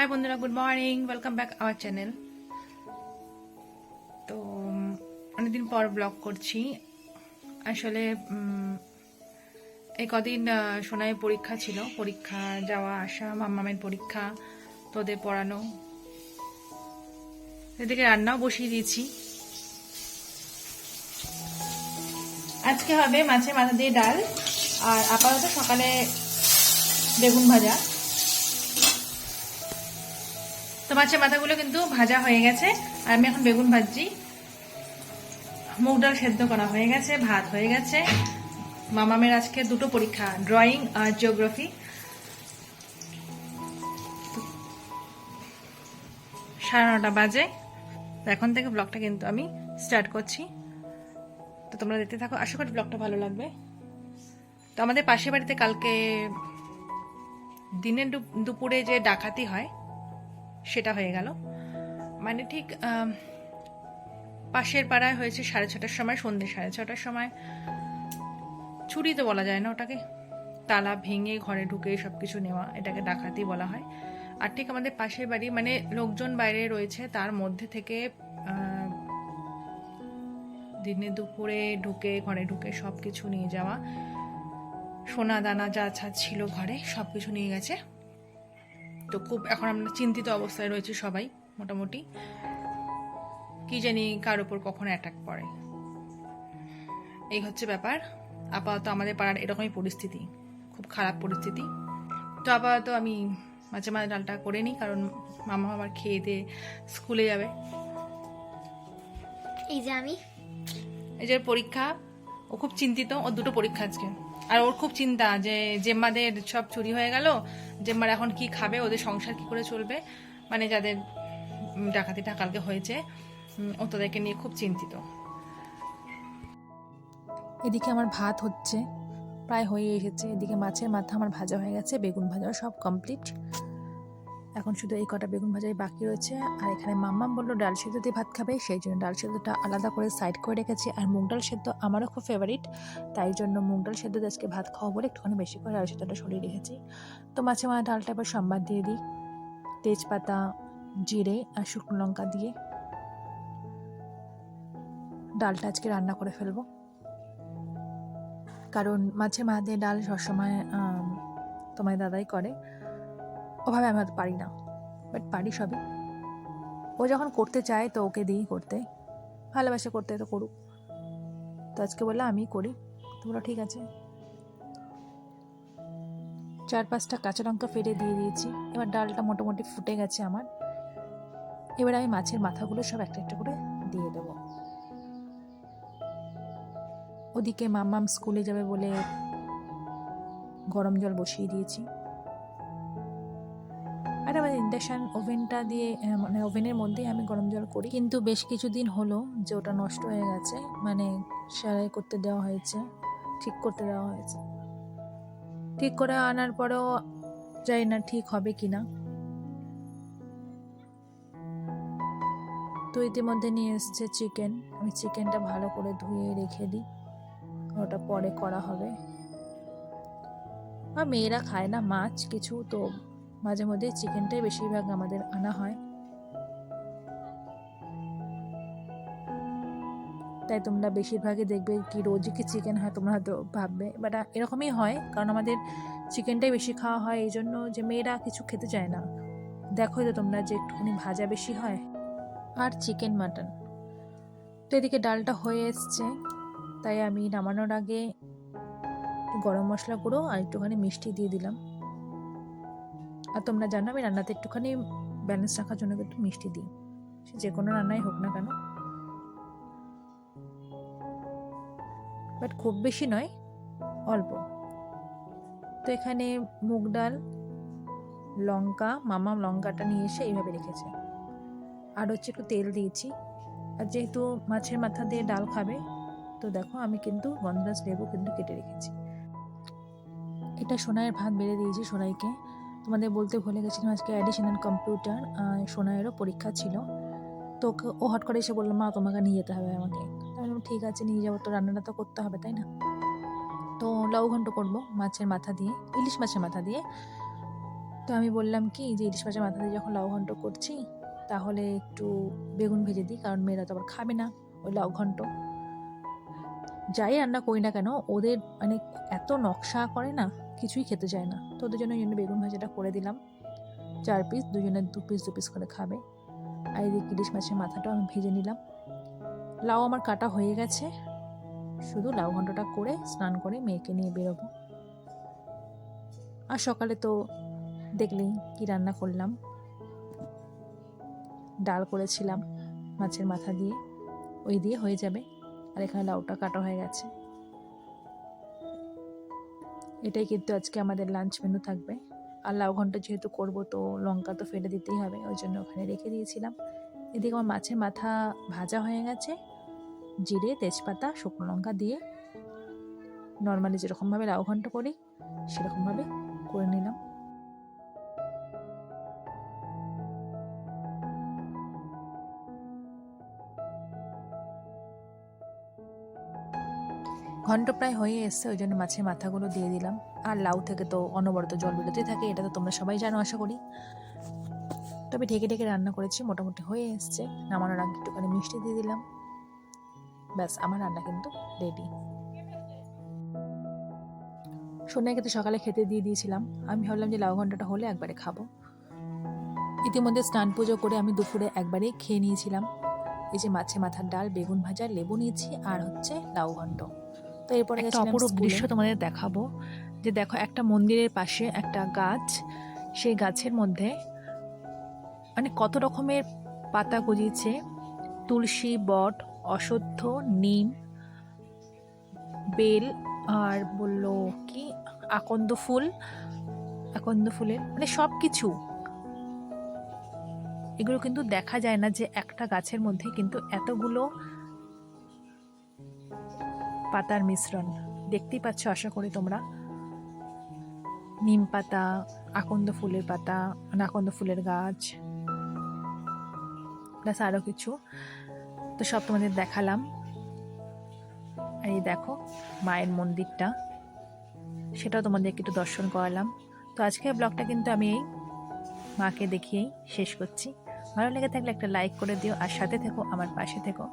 High বন্ধুরা good morning welcome back our channel তো অনেকদিন পর ব্লগ করছি। আসলে এই কদিন সোনায় পরীক্ষা ছিল। পরীক্ষা যাওয়া, আসা, মাম্মামের পরীক্ষা, তোদের পড়ানো। এদিকে রান্নাও বসিয়ে দিয়েছি। আজকে হবে মাছের মাথা দিয়ে ডাল, আর আপাতত সকালে বেগুন ভাজা। তো মাছের মাথাগুলো কিন্তু ভাজা হয়ে গেছে, আর আমি এখন বেগুন ভাজছি। মুগ ডাল সেদ্ধ করা হয়ে গেছে, ভাত হয়ে গেছে। মামামের আজকে দুটো পরীক্ষা ড্রয়িং আর জিওগ্রাফি সাড়ে নটা বাজে। এখন থেকে ব্লগটা কিন্তু আমি স্টার্ট করছি। তো তোমরা দেখতে থাকো, আশা করি ব্লগটা ভালো লাগবে। তো আমাদের পাশের বাড়িতে কালকে দিনের দুপুরে যে ডাকাতি হয় সেটা হয়ে গেল। মানে ঠিক পাশের পাড়ায় হয়েছে সাড়ে ছটার সময় সন্ধ্যে সাড়ে ছটার সময়। ছুরি তো বলা যায় না ওটাকে। তালা ভেঙে ঘরে ঢুকে সব কিছু নেওয়া, এটাকে ডাকাতি বলা হয়। আর ঠিক আমাদের পাশের বাড়ি মানে লোকজন বাইরে রয়েছে, তার মধ্যে থেকে দিনে দুপুরে ঢুকে, ঘরে ঢুকে সব কিছু নিয়ে যাওয়া। সোনা দানা যা যা ছিল ঘরে সব কিছু নিয়ে গেছে। তো খুব এখন আমরা চিন্তিত অবস্থায় রয়েছি সবাই মোটামুটি। কি জানি কার উপর কখন অ্যাটাক পড়ে। এই হচ্ছে ব্যাপার। আপাতত আমাদের পাড়ার এরকমই পরিস্থিতি খুব খারাপ পরিস্থিতি। তো আপাতত আমি মাঝে মাঝে ডালটা করে নিই কারণ মামা আমার খেয়ে দিয়ে স্কুলে যাবে। এই যে আমি। এই যে পরীক্ষা। ও খুব চিন্তিত ও দুটো পরীক্ষা আজকে। আর ওর খুব চিন্তা যে জেম্মাদের সব চুরি হয়ে গেল জেম্মার এখন কি খাবে ওদের সংসার কি করে চলবে মানে যাদের উম, ডাকাতিটা কালকে হয়েছে ও তাদেরকে নিয়ে খুব চিন্তিত। এদিকে আমার ভাত হচ্ছে প্রায় হয়ে এসেছে। এদিকে মাছের মাথা আমার ভাজা হয়ে গেছে বেগুন ভাজা সব কমপ্লিট এখন শুধু এই কটা বেগুন ভাজাই বাকি রয়েছে। আর এখানে মাম্মাম বলল, ডাল সেদ্ধ দিয়ে ভাত খাবে? সেই জন্য ডাল সেদ্ধটা আলাদা করে সাইড করে রেখেছি। আর মুগ ডাল সেদ্ধ আমারও খুব ফেভারিট তাই জন্য মুগ ডাল সেদ্ধ আজকে ভাত খাওয়া বলে একটুখানি বেশি করে ডাল সেদ্ধটা সরিয়ে রেখেছি। তো মাছে মাছ ডালটা এবার সম্বাদ দিয়ে দিই। তেজপাতা, জিরে আর শুকনো লঙ্কা দিয়ে ডালটা আজকে রান্না করে ফেলব। কারণ মাছে মা দিয়ে ডাল সবসময় তোমার দাদাই করে। ওভাবে আমি হয়তো পারি না বাট পারি সবই। ও যখন করতে চায় তো ওকে দিই করতে, ভালোবাসে করতে তো করুক। তো আজকে বললে আমি করি, তো বলল ঠিক আছে। চার পাঁচটা কাঁচা লঙ্কা ফেলে দিয়ে দিয়েছি, এবার ডালটা মোটামুটি ফুটে গেছে আমার। এবার আমি মাছের মাথাগুলো সব একটা একটা করে দিয়ে দেবো। ওদিকে মাম্মাম স্কুলে যাবে বলে গরম জল বসিয়ে দিয়েছি। আর আমার ইন্ডাকশান ওভেনটা দিয়ে মানে ওভেনের মধ্যেই আমি গরম জল করি। কিন্তু বেশ কিছুদিন হলো যে ওটা নষ্ট হয়ে গেছে মানে সেলাই করতে দেওয়া হয়েছে, ঠিক করতে দেওয়া হয়েছে। ঠিক করে আনার পরেও জানি না ঠিক হবে কি না তো ইতিমধ্যে নিয়ে এসছে চিকেন আমি চিকেনটা ভালো করে ধুয়ে রেখে দিই, ওটা পরে করা হবে। আর মেয়েরা খায় না মাছ কিছু, তো মাঝে মধ্যে চিকেনটাই বেশিরভাগ আমাদের আনা হয়। তাই তোমরা বেশিরভাগই দেখবে কি রোজই কি চিকেন হয় তোমরা হয়তো ভাববে। বাট এরকমই হয় কারণ আমাদের চিকেনটাই বেশি খাওয়া হয় এই জন্য যে মেয়েরা কিছু খেতে চায় না। দেখোই তো তোমরা যে একটুখানি ভাজা বেশি হয়। আর চিকেন, মাটন। তো এদিকে ডালটা হয়ে এসছে। তাই আমি নামানোর আগে গরম মশলা গুঁড়ো আর একটুখানি মিষ্টি দিয়ে দিলাম। আর তোমরা জানো আমি রান্নাতে একটুখানি ব্যালেন্স রাখার জন্য একটু মিষ্টি দিই। সে যে কোনো রান্নাই হোক না কেন। বাট খুব বেশি নয়, অল্প। তো এখানে মুগ ডাল, লঙ্কা, মামা লঙ্কাটা নিয়ে এসে এইভাবে রেখেছে। আর হচ্ছে একটু তেল দিয়েছি। আর যেহেতু মাছের মাথা দিয়ে ডাল খাবে, তো দেখো আমি কিন্তু গন্ধরাজ লেবু কিন্তু কেটে রেখেছি। এটা সোনাইয়ের ভাত বেড়ে দিয়েছি সোনাইকে। তোমাদের বলতে ভুলে গেছিলাম আজকে অ্যাডিশনাল কম্পিউটার সোনাইয়েরও পরীক্ষা ছিল। তো ও হট করে এসে বলল, মা, তোমাকে নিয়ে যেতে হবে আমাকে। আমি বললাম, ঠিক আছে, নিয়ে যাব। তো রান্নাটা তো করতে হবে, তাই না? তো লাউ ঘন্ট করব মাছের মাথা দিয়ে, ইলিশ মাছের মাথা দিয়ে। তো আমি বললাম কি, যে ইলিশ মাছের মাথা দিয়ে যখন লাউ ঘন্ট করছি, তাহলে একটু বেগুন ভেজে দিই, কারণ মেয়েরা তো আবার খাবে না ওই লাউ ঘন্ট। যাই রান্না করি না কেন, ওদের মানে এত নকশা করে না কিছুই খেতে চায় না। তো ওদের জন্য জন্য বেগুন ভাজাটা করে দিলাম। চার পিস দুজনের দু পিস দু পিস করে খাবে। আর এদিকে ইলিশ মাছের মাথাটাও আমি ভেজে নিলাম। লাউ আমার কাটা হয়ে গেছে। শুধু লাউ ঘন্টটা করে স্নান করে মেয়েকে নিয়ে বেরোবো। আর সকালে তো দেখলেই কি রান্না করলাম। ডাল করেছিলাম মাছের মাথা দিয়ে। ওই দিয়ে হয়ে যাবে। আর এখানে লাউটা কাটা হয়ে গেছে। এটাই কিন্তু আজকে আমাদের লাঞ্চ মেনু থাকবে। আর লাউ ঘণ্টা যেহেতু করব, তো লঙ্কা তো ফেলে দিতেই হবে, ওই জন্য ওখানে রেখে দিয়েছিলাম। এদিকে আমার মাছের মাথা ভাজা হয়ে গেছে। জিরে, তেজপাতা, শুকনো লঙ্কা দিয়ে নর্মালি যেরকমভাবে লাউ ঘণ্টা করি, সেরকমভাবে করে নিলাম। ঘন্ট প্রায় হয়ে এসছে, ওই জন্য মাছের মাথাগুলো দিয়ে দিলাম। আর লাউ থেকে তো অনবরত জল বেরোতেই থাকে, এটা তো তোমরা সবাই জানো, আশা করি। তবে ঢেকে ঢেকে রান্না করেছি, মোটামুটি হয়ে এসছে। নামানোর আগে একটুখানি মিষ্টি দিয়ে দিলাম। ব্যাস, আমার রান্না কিন্তু রেডি সোনাইকে তো সকালে খেতে দিয়ে দিয়েছিলাম। আমি ভাবলাম যে লাউ ঘন্টাটা হলে একবারে খাব। ইতিমধ্যে স্নান পুজো করে আমি দুপুরে একবারেই খেয়ে নিয়েছিলাম। এই যে মাছে মাথার ডাল, বেগুন ভাজা, লেবু নিয়েছি, আর হচ্ছে লাউ ঘন্ট। তো এরপরে একটা অপরূপ দৃশ্য তোমাদের দেখাবো। যে দেখো একটা মন্দিরের পাশে একটা গাছ সেই গাছের মধ্যে মানে কত রকমের পাতা গজিয়েছে। তুলসী বট অশ্বত্থ নিম বেল আর বলল কি? আকন্দ ফুল। আকন্দ ফুলের মানে সব কিছু এগুলো কিন্তু দেখা যায় না যে একটা গাছের মধ্যে কিন্তু এতগুলো পাতার মিশ্রণ। দেখতেই পাচ্ছ, আশা করি তোমরা। নিম পাতা, আকন্দ ফুলের পাতা আকন্দ ফুলের গাছ প্লাস আরও কিছু। তো সব তোমাদের দেখালাম। আর এই দেখো, মায়ের মন্দিরটা। সেটাও তোমাদেরকে একটু দর্শন করালাম। তো আজকের ব্লগটা কিন্তু আমি এই মাকে দেখিয়েই শেষ করছি। ভালো লেগে থাকলে একটা লাইক করে দিও, আর সাথে থেকো, আমার পাশে থেকো।